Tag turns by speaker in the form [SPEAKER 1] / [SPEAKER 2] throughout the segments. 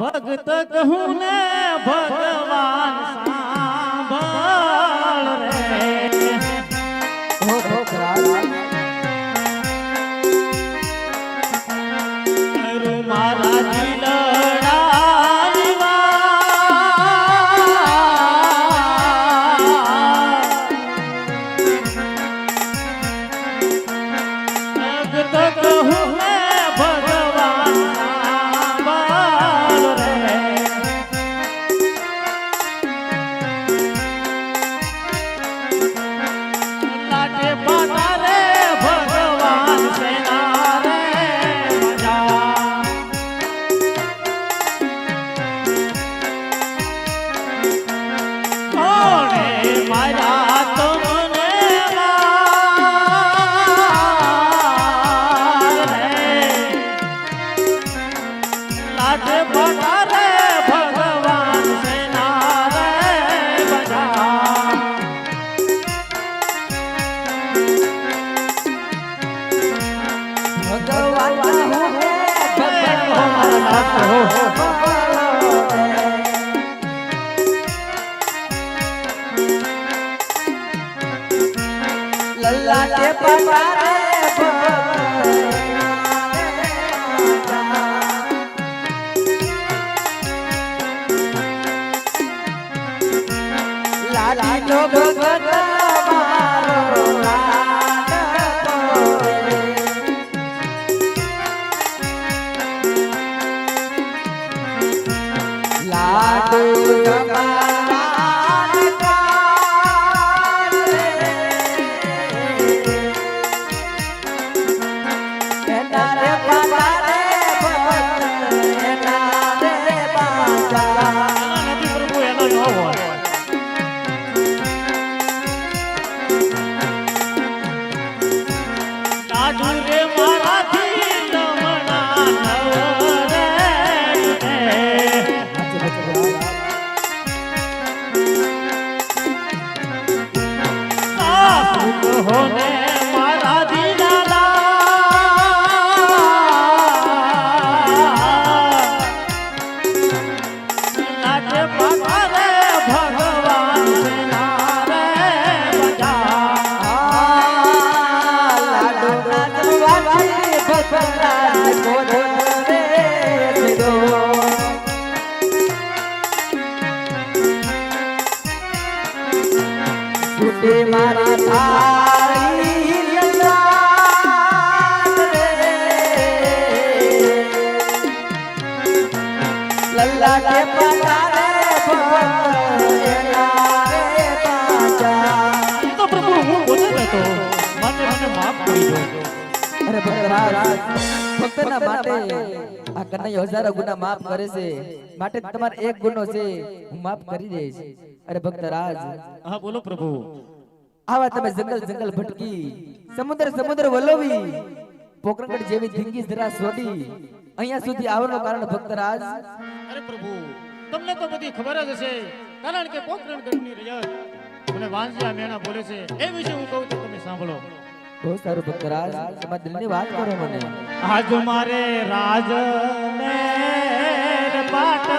[SPEAKER 1] ભગત કહું ને ભગવાન
[SPEAKER 2] લલ્લા કે પટારે ભક્તરાજ ભક્તના માટે આ કનૈયો હજારો ગુના માફ કરે છે. માટે તમારે એક ગુનો છે હું માફ કરી દઈશ. અરે ભક્તરાજ
[SPEAKER 1] હા બોલો પ્રભુ.
[SPEAKER 2] આવા તમે જંગલ જંગલ ભટકી સમુદ્ર સમુદ્ર વલોવી પોકરણગઢ જેવી ધીંગી ધરા છોડી અહીંયા સુધી આવવાનું કારણ ભક્તરાજ
[SPEAKER 1] અરે પ્રભુ તમને તો બધી ખબર જ હશે કારણ કે પોખરણગઢની રજત મને વાંસિયા મેણા બોલે છે. એ વિશે હું કહું તો તમે સાંભળો.
[SPEAKER 2] બહુ સારું ભક્તરાજ તમારા દિલની વાત કરો મને.
[SPEAKER 1] આજ મારે રાજ ને પાટય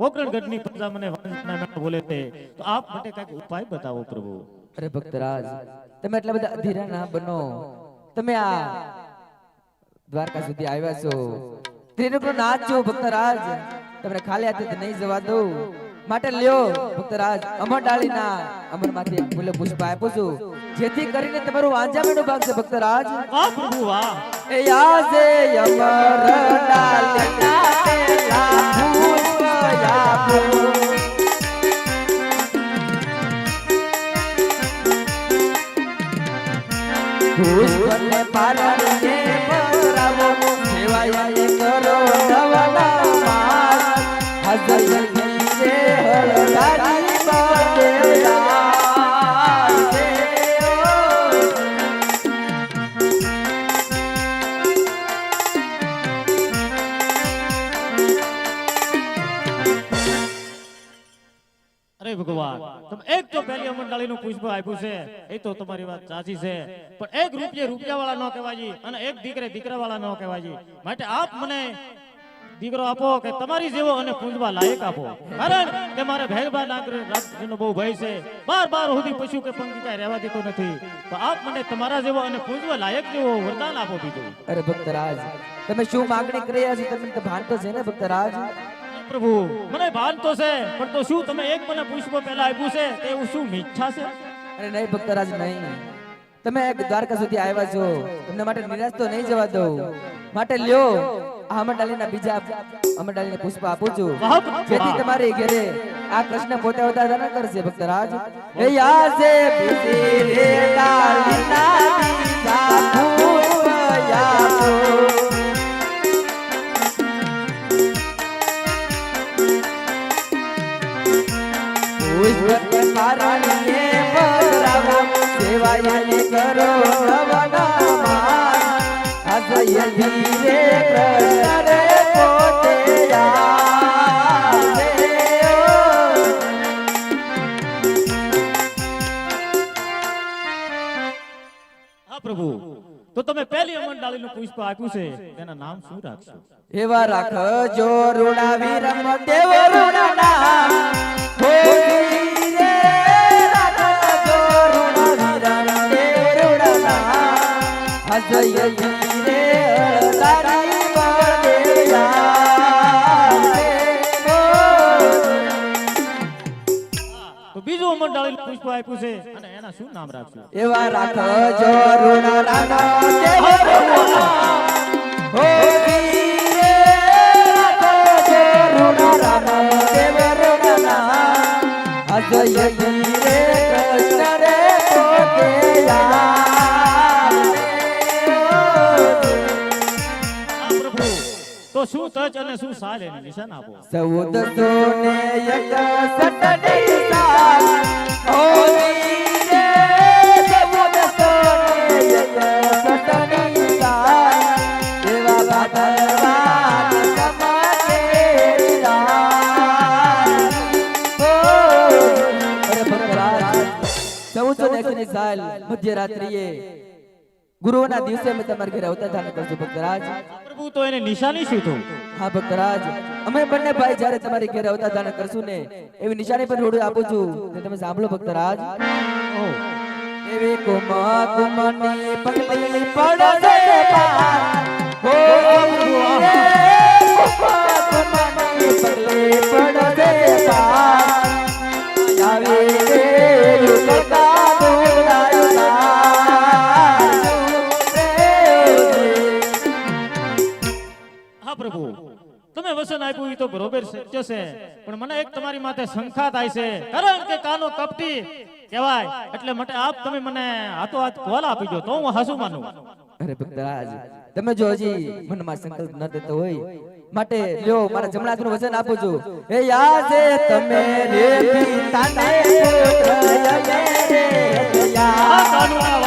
[SPEAKER 1] પોકરણ ગઢની પ્રજા મને વાંસના બોલે છે. તો આપ માટે કંઈક ઉપાય બતાવો પ્રભુ.
[SPEAKER 2] અરે ભક્તરાજ તમે એટલા બધા અધીરા ના બનો. તમે આ દ્વારકા સુધી આવ્યા છો. ત્રિનેત્ર છો ભક્તરાજ. તમને ખાલી હાથે નહીં જવા દઉં. માટે લ્યો ભક્તરાજ અમર ડાળીના અમરમાંથી ફૂલે પુષ્પ આપું છું. જેથી કરીને તમારું વાંજામેનું ભાગશે ભક્તરાજ.
[SPEAKER 1] વાહ પ્રભુ વાહ.
[SPEAKER 2] એ યાસે અમર ડાળીના.
[SPEAKER 1] એક તો પુષ્પ આપ્યું છે, એ તો તમારી વાત સાચી છે. પણ એક રૂપિયે રૂપિયા વાળા ન કહેવાય અને એક દીકરે દીકરા વાળા ન કહેવાય માટે આપ મને દીકરો આપો કે તમારી જેવો અને પૂંજવા લાયક આપો. કારણ કે મારે ભેગબા નાગરી રાજ્યનો બહુ ભય છે. બાર બાર સુધી પશુ કે પંખી કાંઈ રહેવા દેતો નથી. તો આપ મને તમારા જેવો અને પૂંજવા લાયક જેવો વરદાન આપો બીજું.
[SPEAKER 2] અરે ભક્તરાજ, તમે શું માગણી કરી રહ્યા છો? તમને ભાન તો છે ને ભક્તરાજ?
[SPEAKER 1] પ્રભુ મને ભાન તો છે પણ તો શું તમે એક મને પુષ્પ પહેલા આપ્યું છે તે એવું શું મિચ્છા છે?
[SPEAKER 2] અરે નહીં ભક્તરાજ નહીં. તમે એક દ્વારકા સુધી આવ્યા છો તમને માટે નિરાશ તો નહીં જવા દઉં. માટે લ્યો અમરડાલીના બીજા અમરડાલીને પુષ્પ આપું છું. જેથી તમારી ઘરે આ કૃષ્ણ પોતે હોતા ન કરશે ભક્તરાજ. યાસે બીજી રે ડાલીના
[SPEAKER 1] તો તમે પહેલી અમરડાળીનું પુષ્પ આપ્યું છે. તેના નામ શું રાખશો?
[SPEAKER 2] એવા રાખજો રૂડા વીરમ દેવ રૂડાના
[SPEAKER 1] બીજું અમરડાળીનું પુષ્પ આપ્યું છે. એના શું નામ રાખશો
[SPEAKER 2] એવા રાખજો રાણા હો રાણા દેવ અજય
[SPEAKER 1] તો શું તચ અને શું સાલ એની નિશાન આપો?
[SPEAKER 2] ચૌદસો ને એક સટની સાલ મધ્યરાત્રિએ ગુરુઓના દિવસે અમે તમારા ઘરે અવતાર ધારણ કરશું ભક્તરાજ.
[SPEAKER 1] પ્રભુ તો એને નિશાની શું થયું?
[SPEAKER 2] હા ભક્તરાજ અમે બંને ભાઈ જ્યારે તમારી ઘરે અવતાર ધારણ કરશું ને એવી નિશાની પર રોડ આપું છું. તમે સાંભળો ભક્તરાજ. એવી કુમા કુમની પગલી પડશે ઓ રે, કુમા કુમની પગલી
[SPEAKER 1] શંકા થાય છે. કારણ કે કાનો કપટી કહેવાય. એટલે માટે આપ તમે મને હાથો હાથ કોલ આપી દો તો હું હસું માનું.
[SPEAKER 2] અરે ભક્તરાજ તમે જો હજી મનમાં સંકલ્પ ન દેતો હોય માટે લ્યો મારા જમણા હાથનું વચન આપું છું. હે યાસે તમે રે પિતાને રે
[SPEAKER 1] હા,
[SPEAKER 2] યા
[SPEAKER 1] કાનુડા,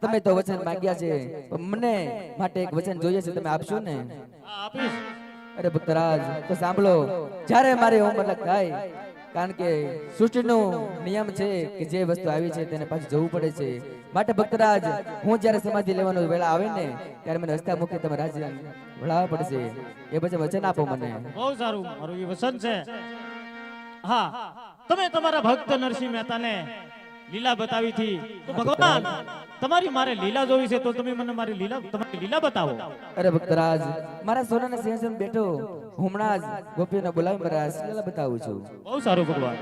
[SPEAKER 2] તમે તો વચન માંગ્યા છે. મને માટે એક વચન જોઈએ છે, તમે આપશો ને? અરે ભક્તરાજ તો સાંભળો, જ્યારે મારી ઉંમર થાય, કારણ કે સૃષ્ટિનો નિયમ છે કે જે વસ્તુ આવી છે તેને પાછું જવું પડે છે. માટે ભક્તરાજ હું જ્યારે સમાધિ લેવાનો વેળા આવે ને, ત્યારે મને હસતા મુખે તમે રાજ વળાવવા પડશે. એ પછી વચન આપો મને.
[SPEAKER 1] બહુ સારું. મારું એ વચન છે. હા, તમે તમારા ભક્ત નરસિંહ મહેતાને લીલા બતાવી હતી. તો ભગવાન તમારી મારે લીલા જોવી છે તો તમે મને મારી લીલા તમારી લીલા બતાવો.
[SPEAKER 2] અરે ભક્તરાજ મારા સોનાના સિંહાસન બેઠો. હમણાં જ ગોપીઓને બોલાવી મારા લીલા બતાવું છું.
[SPEAKER 1] બહુ સારું ભગવાન.